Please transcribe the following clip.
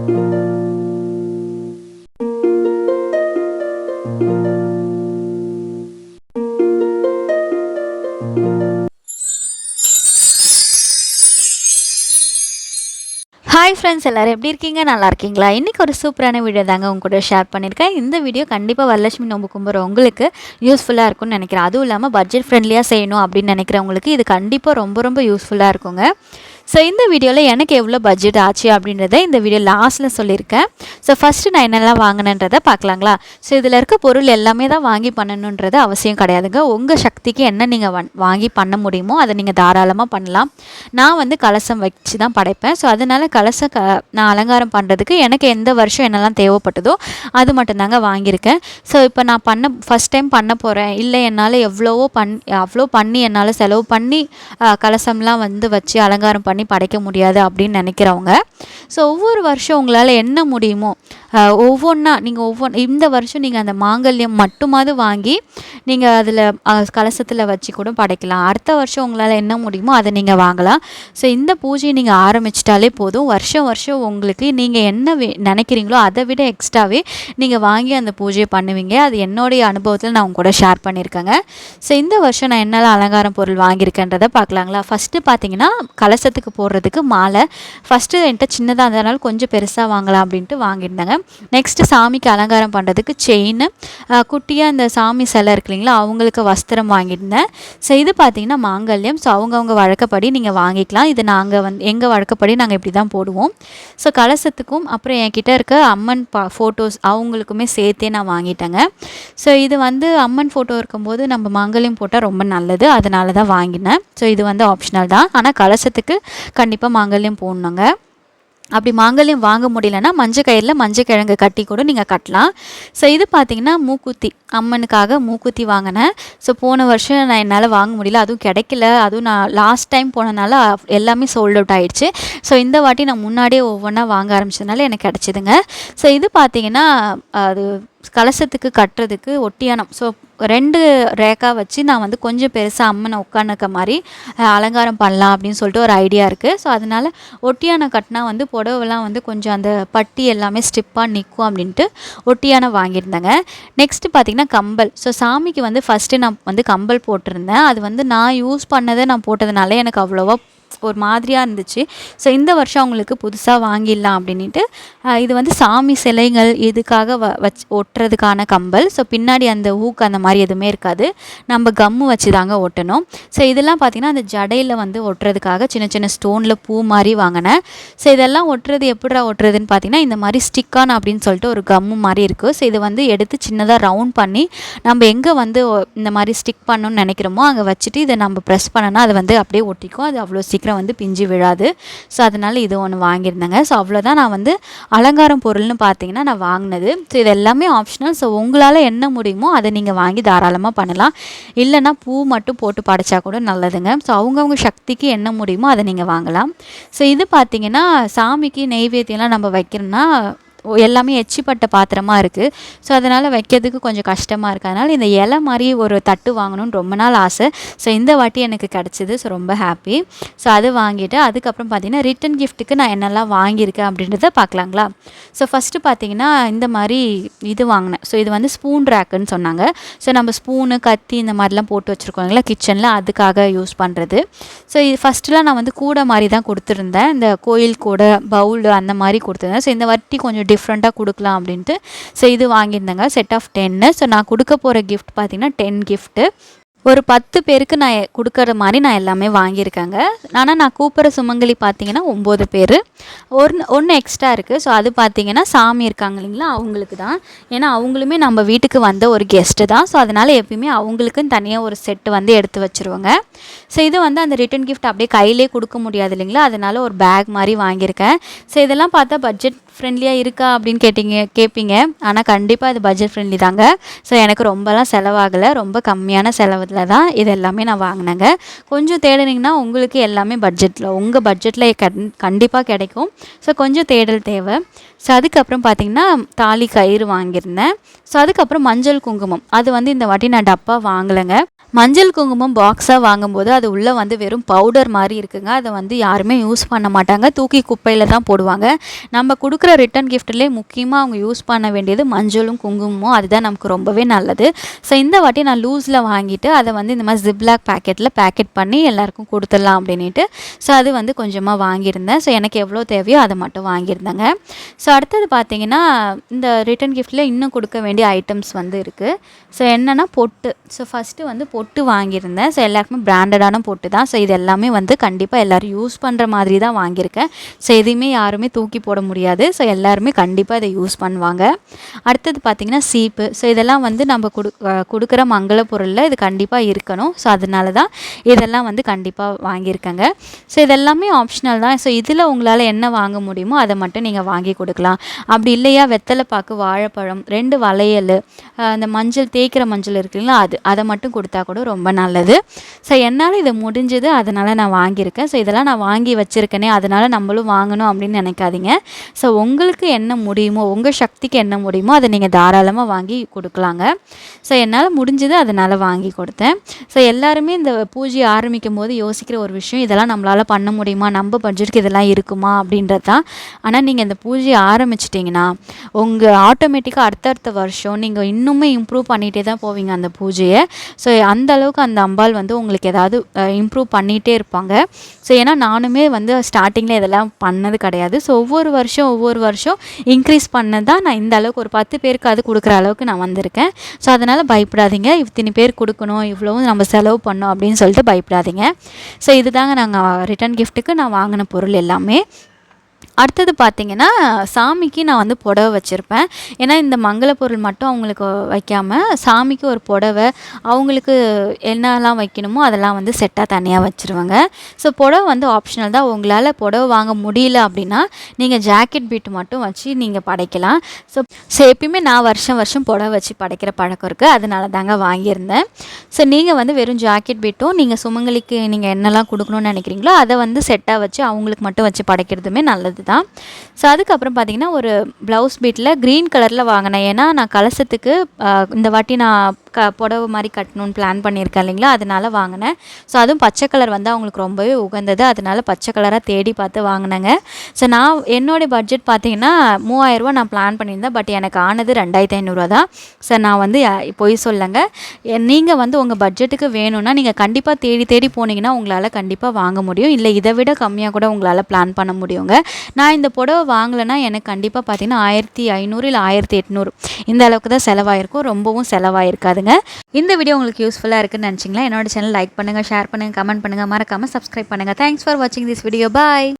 Hi friends எல்லோரும் எப்படி இருக்கீங்க? நல்லா இருக்கீங்களா? இன்றைக்கி ஒரு சூப்பரான வீடியோ தாங்க உங்க கூட ஷேர் பண்ணியிருக்கேன். இந்த வீடியோ கண்டிப்பாக வரலட்சுமி நோம்பு கும்புற உங்களுக்கு யூஸ்ஃபுல்லாக இருக்கும்னு நினைக்கிறேன். அதுவும் இல்லாமல் பட்ஜெட் ஃப்ரெண்ட்லியாக செய்யணும் அப்படின்னு நினைக்கிறவங்களுக்கு இது கண்டிப்பாக ரொம்ப ரொம்ப யூஸ்ஃபுல்லாக இருக்குங்க. ஸோ இந்த வீடியோவில் எனக்கு எவ்வளோ பட்ஜெட் ஆச்சு அப்படின்றத இந்த வீடியோ லாஸ்ட்டில் சொல்லியிருக்கேன். ஸோ ஃபஸ்ட்டு நான் என்னெல்லாம் வாங்கினேன்றதை பார்க்கலாங்களா? ஸோ இதில் இருக்க பொருள் எல்லாமே தான் வாங்கி பண்ணணுன்றது அவசியம் கிடையாதுங்க. உங்கள் சக்திக்கு என்ன நீங்கள் வாங்கி பண்ண முடியுமோ அதை நீங்கள் தாராளமாக பண்ணலாம். நான் வந்து கலசம் வச்சு தான் படைப்பேன். ஸோ அதனால் கலசம் க நான் அலங்காரம் பண்ணுறதுக்கு எனக்கு எந்த வருஷம் என்னெல்லாம் தேவைப்பட்டதோ அது மட்டும்தாங்க வாங்கியிருக்கேன். ஸோ இப்போ நான் பண்ண ஃபஸ்ட் டைம் பண்ண போகிறேன் இல்லை என்னால் எவ்வளவோ பண் அவ்வளோ பண்ணி என்னால் செலவு பண்ணி கலசம்லாம் வந்து வச்சு அலங்காரம் பண்ணி படைக்க முடியாது அப்படின்னு நினைக்கிறவங்க. ஸோ ஒவ்வொரு வருஷம் உங்களால் என்ன முடியுமோ ஒவ்வொன்றா நீங்கள் ஒவ்வொன்று இந்த வருஷம் நீங்கள் அந்த மாங்கல்யம் மட்டுமாவது வாங்கி நீங்கள் அதில் கலசத்தில் வச்சு கூட படைக்கலாம். அடுத்த வருஷம் உங்களால் என்ன முடியுமோ அதை நீங்கள் வாங்கலாம். ஸோ இந்த பூஜையை நீங்கள் ஆரம்பிச்சிட்டாலே போதும். வருஷம் வருஷம் உங்களுக்கு நீங்கள் என்ன நினைக்கிறீங்களோ அதை விட எக்ஸ்ட்ராவே நீங்கள் வாங்கி அந்த பூஜையை பண்ணுவீங்க. அது என்னுடைய அனுபவத்தில் நான் உங்க கூட ஷேர் பண்ணியிருக்கேங்க. ஸோ இந்த வருஷம் நான் என்னால் அலங்காரம் பொருள் வாங்கியிருக்கேன்றதை பார்க்கலாங்களா? ஃபஸ்ட்டு பார்த்தீங்கன்னா கலசத்துக்கு போடுறதுக்கு மாலை. ஃபஸ்ட்டு என்கிட்ட சின்னதாக இருந்ததுனால கொஞ்சம் பெருசாக வாங்கலாம் அப்படின்ட்டு வாங்கியிருந்தாங்க. நெக்ஸ்ட்டு சாமிக்கு அலங்காரம் பண்ணுறதுக்கு செயின் குட்டியாக இந்த சாமி சிலை இருக்கு இல்லைங்களா அவங்களுக்கு வஸ்திரம் வாங்கியிருந்தேன். ஸோ இது பார்த்திங்கன்னா மாங்கல்யம். ஸோ அவங்கவுங்க வழக்கப்படி நீங்கள் வாங்கிக்கலாம். இது நாங்கள் வந்து எங்கள் வழக்கப்படி நாங்கள் இப்படி தான் போடுவோம். ஸோ கலசத்துக்கும் அப்புறம் என்கிட்ட இருக்க அம்மன் பா ஃபோட்டோஸ் அவங்களுக்குமே சேர்த்தே நான் வாங்கிட்டேங்க. ஸோ இது வந்து அம்மன் ஃபோட்டோ இருக்கும்போது நம்ம மாங்கல்யம் போட்டால் ரொம்ப நல்லது. அதனால தான் வாங்கினேன். ஸோ இது வந்து ஆப்ஷனல் தான். ஆனால் கலசத்துக்கு கண்டிப்பாக மாங்கல்யம் போடணுங்க. அப்படி மாங்கல்யம் வாங்க முடியலன்னா மஞ்சள் கயிறில் மஞ்சள் கிழங்கு கட்டி கூட நீங்கள் கட்டலாம். ஸோ இது பார்த்திங்கன்னா மூக்குத்தி அம்மனுக்காக மூக்குத்தி வாங்கினேன். ஸோ போன வருஷம் நான் என்னால் வாங்க முடியல அதுவும் கிடைக்கல. அதுவும் நான் லாஸ்ட் டைம் போனனால எல்லாமே சோல்ட் அவுட் ஆகிடுச்சு ஸோ இந்த வாட்டி நான் முன்னாடியே ஒவ்வொன்றா வாங்க ஆரம்பிச்சதுனால எனக்கு கிடச்சிதுங்க. ஸோ இது பார்த்திங்கன்னா அது கலசத்துக்கு கட்டுறதுக்கு ஒட்டியானம் ஸோ ரெண்டு ரேக்காக வச்சு நான் வந்து கொஞ்சம் பெருசாக அம்மனை உட்காந்துக்க மாதிரி அலங்காரம் பண்ணலாம் அப்படின்னு சொல்லிட்டு ஒரு ஐடியா இருக்குது ஸோ அதனால் ஒட்டியானம் கட்டினா வந்து புடவைலாம் வந்து கொஞ்சம் அந்த பட்டி எல்லாமே ஸ்டிப்பாக நிற்கும் அப்படின்ட்டு ஒட்டியானம் வாங்கியிருந்தேங்க. நெக்ஸ்ட்டு பார்த்திங்கன்னா கம்பல். ஸோ சாமிக்கு வந்து ஃபஸ்ட்டு நான் வந்து கம்பல் போட்டிருந்தேன். அது வந்து நான் யூஸ் பண்ணதை நான் போட்டதுனால எனக்கு அவ்வளோவா ஒரு மாதிரியாக இருந்துச்சு. ஸோ இந்த வருஷம் அவங்களுக்கு புதுசாக வாங்கிடலாம் அப்படின்ட்டு இது வந்து சாமி சிலைகள் இதுக்காக வ வச் ஒட்டுறதுக்கான கம்பல். ஸோ பின்னாடி அந்த ஊக்கு அந்த மாதிரி எதுவுமே இருக்காது. நம்ம கம்மு வச்சு தாங்க ஒட்டணும். ஸோ இதெல்லாம் பார்த்திங்கன்னா அந்த ஜடையில் வந்து ஒட்டுறதுக்காக சின்ன சின்ன ஸ்டோனில் பூ மாதிரி வாங்கினேன். ஸோ இதெல்லாம் ஒட்டுறது எப்படா ஒட்டுறதுன்னு பார்த்திங்கன்னா இந்த மாதிரி ஸ்டிக்கான் அப்படின்னு சொல்லிட்டு ஒரு கம்மு மாதிரி இருக்குது ஸோ இதை வந்து எடுத்து சின்னதாக ரவுண்ட் பண்ணி நம்ம எங்கே வந்து இந்த மாதிரி ஸ்டிக் பண்ணணும்னு நினைக்கிறோமோ அங்கே வச்சுட்டு இதை நம்ம ப்ரெஸ் பண்ணோன்னா அது வந்து அப்படியே ஒட்டிக்கும். அது அவ்வளோ சீக்கிரம் சீக்கிரம் வந்து பிஞ்சு விழாது. ஸோ அதனால் இது ஒன்று வாங்கியிருந்தேங்க. ஸோ அவ்வளோதான் நான் வந்து அலங்காரம் பொருள்னு பார்த்தீங்கன்னா நான் வாங்கினது. ஸோ இது எல்லாமே ஆப்ஷனல் ஸோ உங்களால் என்ன முடியுமோ அதை நீங்கள் வாங்கி தாராளமாக பண்ணலாம். இல்லைனா பூ மட்டும் போட்டு படைச்சா கூட நல்லதுங்க. ஸோ அவங்கவுங்க சக்திக்கு என்ன முடியுமோ அதை நீங்கள் வாங்கலாம். ஸோ இது பார்த்தீங்கன்னா சாமிக்கு நெய்வேத்தியம்லாம் நம்ம வைக்கிறோன்னா எல்லாமே எச்சிப்பட்ட பாத்திரமாக இருக்குது ஸோ அதனால் வைக்கிறதுக்கு கொஞ்சம் கஷ்டமாக இருக்குது அதனால் இந்த இலை மாதிரி ஒரு தட்டு வாங்கணும்னு ரொம்ப நாள் ஆசை. ஸோ இந்த வாட்டி எனக்கு கிடச்சிது. ஸோ ரொம்ப ஹாப்பி ஸோ அது வாங்கிட்டு அதுக்கப்புறம் பார்த்தீங்கன்னா ரிட்டன் கிஃப்ட்டுக்கு நான் என்னெல்லாம் வாங்கியிருக்கேன் அப்படின்றத பார்க்கலாங்களா ஸோ ஃபஸ்ட்டு பார்த்தீங்கன்னா இந்த மாதிரி இது வாங்கினேன். ஸோ இது வந்து ஸ்பூன் ரேக்குன்னு சொன்னாங்க. ஸோ நம்ம ஸ்பூனு கத்தி இந்த மாதிரிலாம் போட்டு வச்சுருக்கோங்களா கிச்சனில் அதுக்காக யூஸ் பண்ணுறது ஸோ இது ஃபஸ்ட்டுலாம் நான் வந்து கூடை மாதிரி தான் கொடுத்துருந்தேன். இந்த கோயில் கூடை பவுல் அந்த மாதிரி கொடுத்துருந்தேன். ஸோ இந்த வாட்டி கொஞ்சம் டிஃப்ரெண்ட்டாக கொடுக்கலாம் அப்படின்ட்டு. ஸோ இது வாங்கியிருந்தேங்க. செட் ஆஃப் டென்னு ஸோ நான் கொடுக்க போகிற கிஃப்ட் பார்த்திங்கன்னா டென் கிஃப்ட்டு ஒரு பத்து பேருக்கு நான் கொடுக்குற மாதிரி நான் எல்லாமே வாங்கியிருக்கேங்க. ஆனால் நான் கூப்பிட்ற சுமங்கலி பார்த்தீங்கன்னா ஒம்பது பேர். ஒன்று ஒன்று எக்ஸ்ட்ரா இருக்குது ஸோ அது பார்த்தீங்கன்னா சாமி இருக்காங்க இல்லைங்களா? அவங்களுக்கு தான். ஏன்னா அவங்களுமே நம்ம வீட்டுக்கு வந்த ஒரு கெஸ்ட்டு தான். ஸோ அதனால் எப்பயுமே அவங்களுக்குன்னு தனியாக ஒரு செட்டு வந்து எடுத்து வச்சுருவோங்க. ஸோ இது வந்து அந்த ரிட்டன் கிஃப்ட் அப்படியே கையிலே கொடுக்க முடியாது இல்லைங்களா? அதனால் ஒரு பேக் மாதிரி வாங்கியிருக்கேன். ஸோ இதெல்லாம் பார்த்தா பட்ஜெட் ஃப்ரெண்ட்லியாக இருக்கா அப்படின்னு கேட்டிங்க கேட்பீங்க ஆனால் கண்டிப்பாக இது பட்ஜெட் ஃப்ரெண்ட்லி தாங்க. ஸோ எனக்கு ரொம்பலாம் செலவாகலை. ரொம்ப கம்மியான செலவு அப்படின்றதுல தான் இது எல்லாமே நான் வாங்கினேங்க. கொஞ்சம் தேடினீங்கன்னா உங்களுக்கு எல்லாமே பட்ஜெட்டில் உங்கள் பட்ஜெட்டில் கண் கண்டிப்பாக கிடைக்கும். ஸோ கொஞ்சம் தேடல் தேவை. ஸோ அதுக்கப்புறம் பார்த்திங்கன்னா தாலி கயிறு வாங்கியிருந்தேன். ஸோ அதுக்கப்புறம் மஞ்சள் குங்குமம். அது வந்து இந்த வாட்டி நான் டப்பா வாங்கலைங்க. மஞ்சள் குங்குமம் பாக்ஸாக வாங்கும்போது அது உள்ளே வந்து வெறும் பவுடர் மாதிரி இருக்குங்க. அதை வந்து யாருமே யூஸ் பண்ண மாட்டாங்க. தூக்கி குப்பையில் தான் போடுவாங்க. நம்ம கொடுக்குற ரிட்டன் கிஃப்ட்லேயே முக்கியமாக அவங்க யூஸ் பண்ண வேண்டியது மஞ்சளும் குங்குமமும். அதுதான் நமக்கு ரொம்பவே நல்லது. ஸோ இந்த வாட்டி நான் லூஸில் வாங்கிட்டு அதை வந்து இந்த மாதிரி ஜிப்லாக் பேக்கெட்டில் பேக்கெட் பண்ணி எல்லாருக்கும் கொடுத்துடலாம் அப்படின்ட்டு ஸோ அது வந்து கொஞ்சமாக வாங்கியிருந்தேன். ஸோ எனக்கு எவ்வளோ தேவையோ அதை மட்டும் வாங்கியிருந்தேங்க. ஸோ அடுத்தது பார்த்தீங்கன்னா இந்த ரிட்டன் கிஃப்ட்டில் இன்னும் கொடுக்க வேண்டிய ஐட்டம்ஸ் வந்து இருக்குது ஸோ என்னென்னா பொட்டு. ஸோ ஃபஸ்ட்டு வந்து பொட்டு வாங்கியிருந்தேன். ஸோ எல்லாருக்குமே பிராண்டடான பொட்டு தான். ஸோ இது எல்லாமே வந்து கண்டிப்பாக எல்லோரும் யூஸ் பண்ணுற மாதிரி தான் வாங்கியிருக்கேன். ஸோ எதையுமே யாருமே தூக்கி போட முடியாது. ஸோ எல்லாருமே கண்டிப்பாக இதை யூஸ் பண்ணுவாங்க. அடுத்தது பார்த்திங்கன்னா சீப்பு. ஸோ இதெல்லாம் வந்து நம்ம கொடு கொடுக்குற மங்கள பொருளில் இது கண்டிப்பாக இருக்கணும். ஸோ அதனால தான் இதெல்லாம் வந்து கண்டிப்பாக வாங்கியிருக்கேங்க. ஸோ இதெல்லாமே ஆப்ஷனல் தான். ஸோ இதில் உங்களால் என்ன வாங்க முடியுமோ அதை மட்டும் நீங்கள் வாங்கி கொடுக்கலாம். அப்படி இல்லையா வெத்தலை பாக்கு வாழைப்பழம் ரெண்டு வளையல் அந்த மஞ்சள் தேய்க்கிற மஞ்சள் இருக்குங்களா அது அதை மட்டும் கொடுத்தா கூட ரொம்ப நல்லது. ஸோ என்னால் இது முடிஞ்சது அதனால் நான் வாங்கியிருக்கேன். ஸோ இதெல்லாம் நான் வாங்கி வச்சுருக்கேனே அதனால் நம்மளும் வாங்கணும் அப்படின்னு நினைக்காதீங்க. ஸோ உங்களுக்கு என்ன முடியுமோ உங்கள் சக்திக்கு என்ன முடியுமோ அதை நீங்கள் தாராளமாக வாங்கி கொடுக்கலாங்க. ஸோ என்னால் முடிஞ்சது அதனால் வாங்கி கொடுத்தேன். ஸோ எல்லாருமே இந்த பூஜையை ஆரம்பிக்கும் போது யோசிக்கிற ஒரு விஷயம் இதெல்லாம் நம்மளால் பண்ண முடியுமா? நம்ம பட்ஜெட்டுக்கு இதெல்லாம் இருக்குமா? அப்படின்றது தான். ஆனால் நீங்கள் இந்த பூஜையை ஆரம்பிச்சிட்டிங்கன்னா உங்கள் ஆட்டோமேட்டிக்காக அடுத்தடுத்த வருஷம் நீங்கள் இன்னுமே இம்ப்ரூவ் பண்ணிகிட்டே தான் போவீங்க அந்த பூஜையை. ஸோ அந்த அளவுக்கு அந்த அம்பாள் வந்து உங்களுக்கு ஏதாவது இம்ப்ரூவ் பண்ணிகிட்டே இருப்பாங்க. ஸோ ஏன்னா நானுமே வந்து ஸ்டார்டிங்கில் இதெல்லாம் பண்ணது கிடையாது. ஸோ ஒவ்வொரு வருஷம் ஒவ்வொரு வருஷம் இன்க்ரீஸ் பண்ண தான் நான் இந்த அளவுக்கு ஒரு பத்து பேருக்கு அது கொடுக்குற அளவுக்கு நான் வந்திருக்கேன். ஸோ அதனால் பயப்படாதீங்க. இத்தனை பேர் கொடுக்கணும் இவ்வளவும் நம்ம செலவு பண்ணோம் அப்படின்னு சொல்லிட்டு பயப்படாதீங்க. ஸோ இதுதாங்க நாங்கள் ரிட்டன் கிஃப்ட்டுக்கு நான் வாங்கின பொருள் எல்லாமே. அடுத்தது பார்த்திங்கன்னா சாமிக்கு நான் வந்து புடவை வச்சுருப்பேன். ஏன்னா இந்த மங்கள பொருள் மட்டும் அவங்களுக்கு வைக்காமல் சாமிக்கு ஒரு புடவை அவங்களுக்கு என்னெல்லாம் வைக்கணுமோ அதெல்லாம் வந்து செட்டாக தனியாக வச்சுருவாங்க. ஸோ புடவை வந்து ஆப்ஷனல் தான். உங்களால் புடவை வாங்க முடியல அப்படின்னா நீங்கள் ஜாக்கெட் பீட்டு மட்டும் வச்சு நீங்கள் படைக்கலாம். ஸோ ஸோ எப்பயுமே நான் வருஷம் வருஷம் புடவை வச்சு படைக்கிற பழக்கம் இருக்குது அதனால தாங்க வாங்கியிருந்தேன். ஸோ நீங்கள் வந்து வெறும் ஜாக்கெட் பீட்டும் நீங்கள் சுமங்கலிக்கு நீங்கள் என்னெல்லாம் கொடுக்கணும்னு நினைக்கிறீங்களோ அதை வந்து செட்டாக வச்சு அவங்களுக்கு மட்டும் வச்சு படைக்கிறதுமே நல்லது தான். ஸோ அதுக்கப்புறம் பார்த்திங்கன்னா ஒரு ப்ளவுஸ் பீட்டில் க்ரீன் கலரில் வாங்கினேன். ஏன்னா நான் கலசத்துக்கு இந்த வாட்டி நான் க புடவை மாதிரி கட்டணும்னு பிளான் பண்ணியிருக்கேன் இல்லைங்களா? அதனால் வாங்கினேன். ஸோ அதுவும் பச்சை கலர் வந்து அவங்களுக்கு ரொம்பவே உகந்தது. அதனால் பச்சை கலராக தேடி பார்த்து வாங்கினேங்க. ஸோ நான் என்னுடைய பட்ஜெட் பார்த்தீங்கன்னா மூவாயிரரூவா நான் பிளான் பண்ணியிருந்தேன். பட் எனக்கு ஆனது ரெண்டாயிரத்தி ஐநூறுரூவா தான். ஸோ நான் வந்து பொய் சொல்லுங்க நீங்கள் வந்து உங்கள் பட்ஜெட்டுக்கு வேணும்னா நீங்கள் கண்டிப்பாக தேடி தேடி போனீங்கன்னா உங்களால் கண்டிப்பாக வாங்க முடியும். இல்லை இதை விட கம்மியாக கூட உங்களால் பிளான் பண்ண முடியுங்க. நான் இந்த புடவை வாங்கலைன்னா எனக்கு கண்டிப்பாக பார்த்தீங்கன்னா ஆயிரத்தி ஐநூறு இல்லை ஆயிரத்தி எட்நூறு. இந்த அளவுக்கு தான் செலவாயிருக்கும். ரொம்பவும் செலவாயிருக்காது. செலவாயிருக்காதுங்க இந்த வீடியோ உங்களுக்கு யூஸ்ஃபுல்லாக இருக்குன்னு நினச்சிங்களா? என்னோட சேனல் லைக் பண்ணுங்கள் ஷேர் பண்ணுங்கள் கமெண்ட் பண்ணுங்கள் மறக்காமல் சப்ஸ்கிரைப் பண்ணுங்கள் தேங்க்ஸ் ஃபார் வாட்சிங் திஸ் வீடியோ பாய்